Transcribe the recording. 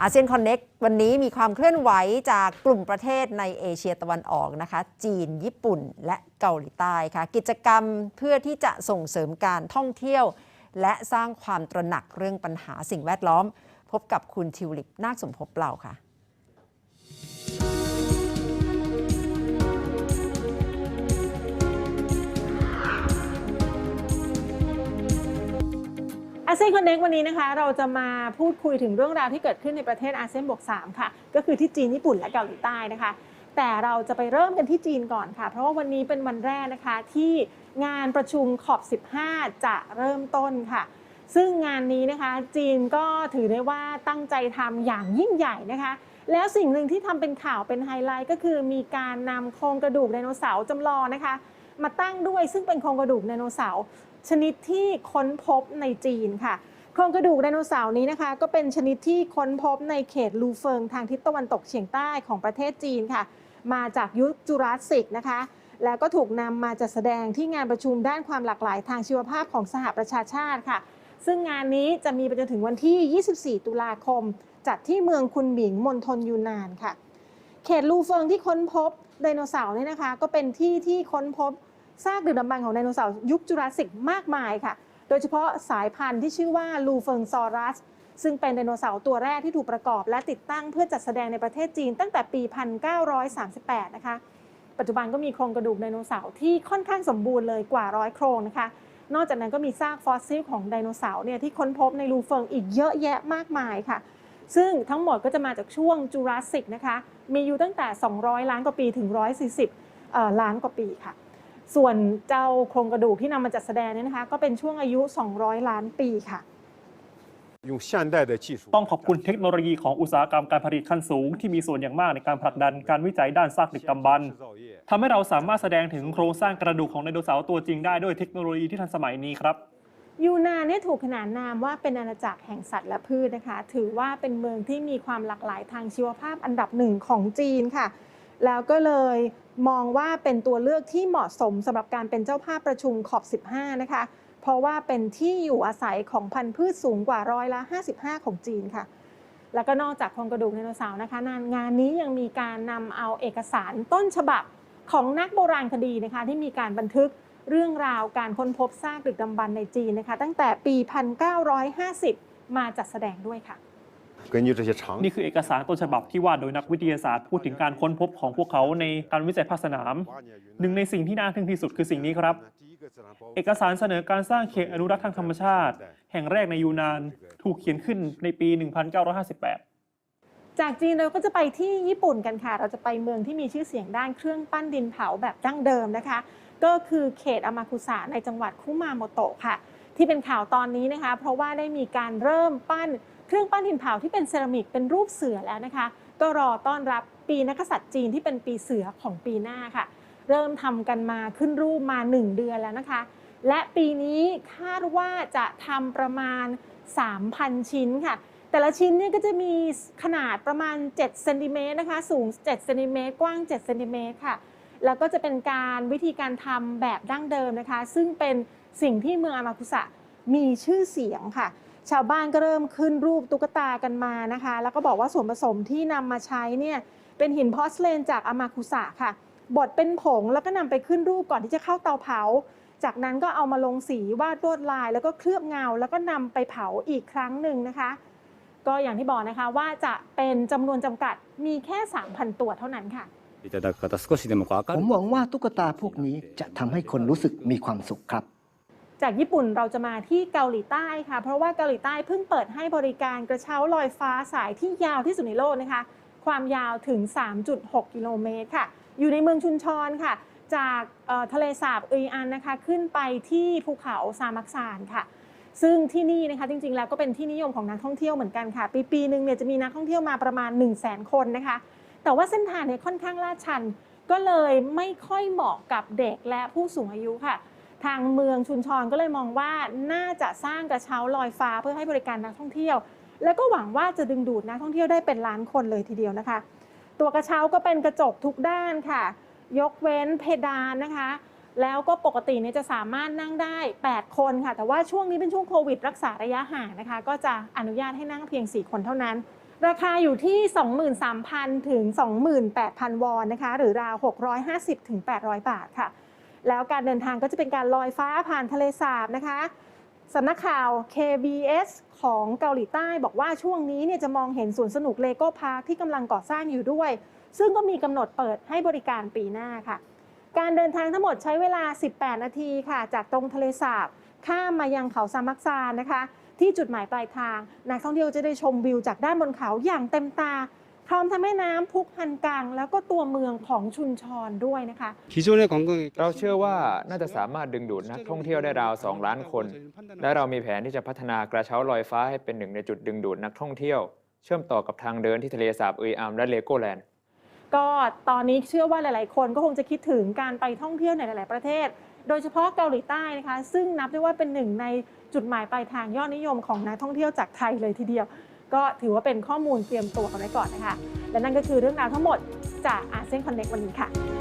อาเซียนคอนเน็กวันนี้มีความเคลื่อนไหวจากกลุ่มประเทศในเอเชียตะวันออกนะคะ จีน ญี่ปุ่น และเกาหลีใต้ค่ะ กิจกรรมเพื่อที่จะส่งเสริมการท่องเที่ยว และสร้างความตระหนักเรื่องปัญหาสิ่งแวดล้อม พบกับคุณทิวลิปนาคสมภพเล่าค่ะ อาเซียนคอนเน็กวันนี้นะคะเราจะมาพูดคุยถึงเรื่องราวที่เกิดขึ้นในประเทศอาเซียนบวก3ค่ะ ก็คือที่จีนญี่ปุ่นและเกาหลีใต้นะคะ แต่เราจะไปเริ่มกันที่จีนก่อนค่ะ เพราะว่าวันนี้เป็นวันแรกนะคะที่งานประชุมขอบ 15 จะเริ่มต้นค่ะ ซึ่งงานนี้นะคะจีนก็ถือได้ว่าตั้งใจทำอย่างยิ่งใหญ่นะคะ แล้วสิ่งหนึ่งที่ทำเป็นข่าวเป็นไฮไลท์ก็คือมีการนำโครงกระดูกไดโนเสาร์จำลองนะคะ มาตั้งด้วยซึ่งเป็นโครงกระดูกไดโนเสาร์ ชนิดที่ค้นพบในจีนค่ะ โครงกระดูกไดโนเสาร์นี้นะคะ ก็เป็นชนิดที่ค้นพบในเขตลูเฟิงทางทิศตะวันตกเฉียงใต้ของประเทศจีนค่ะ มาจากยุคจูราสสิกนะคะ แล้วก็ถูกนำมาจัดแสดงที่งานประชุมด้านความหลากหลายทางชีวภาพของสหประชาชาติค่ะ ซึ่งงานนี้จะมีไปจนถึงวันที่ 24 ตุลาคม จัดที่เมืองคุนหมิงมณฑลยูนนานค่ะ เขตลูเฟิงที่ค้นพบไดโนเสาร์เนี่ยนะคะ ก็เป็นที่ที่ค้นพบ ซากดึกดำบรรพ์ของไดโนเสาร์ยุคจูราสสิกมากมายค่ะ โดยเฉพาะสายพันธุ์ที่ชื่อว่าลูเฟิงซอรัส ซึ่งเป็นไดโนเสาร์ตัวแรกที่ถูกประกอบ และติดตั้งเพื่อจัดแสดงในประเทศจีนตั้งแต่ปี 1938 นะคะ ปัจจุบันก็มีโครงกระดูกไดโนเสาร์ที่ค่อนข้างสมบูรณ์เลยกว่าร้อยโครงนะคะ นอกจากนั้นก็มีซากฟอสซิลของไดโนเสาร์เนี่ยที่ค้นพบในลูเฟิงอีกเยอะแยะมากมายค่ะซึ่งทั้งหมดก็จะมาจากช่วงจูราสสิกนะคะ มีอยู่ตั้งแต่ 200 ล้านกว่าปีถึง 140เอ่อล้านกว่าปีค่ะ ส่วนเจ้าโครงกระดูกที่นำมาจัดแสดงนี่นะคะ ก็เป็นช่วงอายุ 200 ล้านปีค่ะต้องขอบคุณเทคโนโลยีของอุตสาหกรรมการผลิตขั้นสูงที่มีส่วนอย่างมากในการผลักดันการวิจัยด้านซากดึกดำบรรพ์ทำให้เราสามารถแสดงถึงโครงสร้างกระดูกของไดโนเสาร์ตัวจริงได้ด้วยเทคโนโลยีที่ทันสมัยนี้ครับยูนานนี่ถูกขนานนามว่าเป็นอาณาจักรแห่งสัตว์และพืชนะคะ ถือว่าเป็นเมืองที่มีความหลากหลายทางชีวภาพอันดับหนึ่งของจีนค่ะ แล้วก็เลย มองว่าเป็นตัวเลือกที่เหมาะสมสำหรับการเป็นเจ้าภาพประชุมขอบ 15 นะคะ เพราะว่าเป็นที่อยู่อาศัยของพันธุ์พืชสูงกว่าร้อยละ 55 ของจีนค่ะ แล้วก็นอกจากโครงกระดูกไดโนเสาร์นะคะงานนี้ยังมีการนำเอาเอกสารต้นฉบับของนักโบราณคดีนะคะที่มีการบันทึกเรื่องราวการค้นพบซากดึกดำบรรในจีนนะคะ ตั้งแต่ปี 1950 มาจัดแสดงด้วยค่ะ นี่คือเอกสารต้นฉบับที่วาดโดยนักวิทยาศาสตร์พูดถึงการค้นพบของพวกเขาในการวิจัยภาคสนาม หนึ่งในสิ่งที่น่าทึ่งที่สุดคือสิ่งนี้ครับ เอกสารเสนอการสร้างเขตอนุรักษ์ทางธรรมชาติ แห่งแรกในยูนาน ถูกเขียนขึ้นในปี 1958จากจีนเราก็จะไปที่ญี่ปุ่นกันค่ะ เราจะไปเมืองที่มีชื่อเสียงด้านเครื่องปั้นดินเผาแบบดั้งเดิมนะคะ ก็คือเขตอามาคุสะในจังหวัดคุมาโมโตะค่ะ ที่เป็นข่าวตอนนี้นะคะ เพราะว่าได้มีการเริ่มปั้น เครื่องปั้นดินเผาที่เป็นเซรามิกเป็นรูปเสือแล้วนะคะ ก็รอต้อนรับปีนักกษัตริย์จีนที่เป็นปีเสือของปีหน้าค่ะ เริ่มทำกันมาขึ้นรูปมา 1 เดือนแล้วนะคะ และปีนี้คาดว่าจะทำประมาณ 3,000 ชิ้นค่ะแต่ละชิ้นเนี่ยก็จะมีขนาดประมาณ7เซนติเมตรนะคะ สูง7เซนติเมตรกว้าง7เซนติเมตรค่ะ แล้วก็จะเป็นการวิธีการทำแบบดั้งเดิมนะคะ ซึ่งเป็นสิ่งที่เมืองอามาคุสะมีชื่อเสียงค่ะ ชาวบ้านก็เริ่มขึ้นรูปตุ๊กตากันมานะคะ แล้วก็บอกว่าส่วนผสมที่นำมาใช้เนี่ยเป็นหินพอสเลนจากอามาคุสะค่ะ บดเป็นผงแล้วก็นำไปขึ้นรูปก่อนที่จะเข้าเตาเผา จากนั้นก็เอามาลงสีวาดลวดลาย แล้วก็เคลือบเงา แล้วก็นำไปเผาอีกครั้งหนึ่งนะคะ ก็อย่างที่บอกนะคะว่าจะเป็นจำนวนจำกัดมีแค่ 3,000 ตัวเท่านั้นค่ะผมหวังว่าตุ๊กตาพวกนี้จะทำให้คนรู้สึกมีความสุขครับ จากญี่ปุ่นเราจะมาที่เกาหลีใต้ค่ะ เพราะว่าเกาหลีใต้เพิ่งเปิดให้บริการกระเช้าลอยฟ้าสายที่ยาวที่สุดในโลกนะคะ ความยาวถึง 3.6 กิโลเมตรค่ะ อยู่ในเมืองชุนชอนค่ะ จากทะเลสาบเอยอันนะคะ ขึ้นไปที่ภูเขาซามักซานค่ะ ซึ่งที่นี่นะคะจริงๆ แล้วก็เป็นที่นิยมของนักท่องเที่ยวเหมือนกันค่ะ ปีปีๆหนึ่งเนี่ยจะมีนักท่องเที่ยวมาประมาณ 1 0 0 0 0แสนคนนะคะ แต่ว่าเส้นทางเนี่ยค่อนข้างลาดชัน ก็เลยไม่ค่อยเหมาะกับเด็กและผู้สูงอายุค่ะ ทางเมืองชุนชอนก็เลยมองว่าน่าจะสร้างกระเช้าลอยฟ้าเพื่อให้บริการนักท่องเที่ยว แล้วก็หวังว่าจะดึงดูดนักท่องเที่ยวได้เป็นล้านคนเลยทีเดียวนะคะ ตัวกระเช้าก็เป็นกระจกทุกด้านค่ะ ยกเว้นเพดานนะคะ แล้วก็ปกติเนี่ยจะสามารถนั่งได้ 8 คนค่ะ แต่ว่าช่วงนี้เป็นช่วงโควิด รักษาระยะห่างนะคะ ก็จะอนุญาตให้นั่งเพียง 4 คนเท่านั้น ราคาอยู่ที่ 23,000 ถึง 28,000 วอนนะคะ หรือราว 650 ถึง 800 บาทค่ะ แล้วการเดินทางก็จะเป็นการลอยฟ้าผ่านทะเลสาบนะคะสำนักข่าว KBS ของเกาหลีใต้บอกว่าช่วงนี้เนี่ยจะมองเห็นสวนสนุกเลโก้พาร์คที่กำลังก่อสร้างอยู่ด้วย ซึ่งก็มีกำหนดเปิดให้บริการปีหน้าค่ะ การเดินทางทั้งหมดใช้เวลา 18 นาทีค่ะ จากตรงทะเลสาบ ข้ามมายังเขาซามักซานนะคะ ที่จุดหมายปลายทาง นักท่องเที่ยวจะได้ชมวิวจากด้านบนเขาอย่างเต็มตา พร้อมทั้งแม่น้ำพุกฮันกัง แล้วก็ตัวเมืองของชุนชอนด้วยนะคะ 기존의 관광객 เราเชื่อว่าน่าจะสามารถดึงดูดนักท่องเที่ยวได้ราว 2 ล้านคน และเรามีแผนที่จะพัฒนากระเช้าลอยฟ้าให้เป็นหนึ่งในจุดดึงดูดนักท่องเที่ยว เชื่อมต่อกับทางเดินที่ทะเลสาบเอยอัมและเลโกแลนด์ ก็ตอนนี้เชื่อว่าหลาย ๆ คนก็คงจะคิดถึงการไปท่องเที่ยวในหลาย ๆ ประเทศ โดยเฉพาะเกาหลีใต้นะคะ ซึ่งนับได้ว่าเป็นหนึ่งในจุดหมายปลายทางยอดนิยมของนักท่องเที่ยวจากไทยเลยทีเดียว ก็ถือว่าเป็นข้อมูลเตรียมตัวกันไว้ก่อนนะคะ และนั่นก็คือเรื่องราวทั้งหมดจากอาเซียนคอนเน็กวันนี้ค่ะ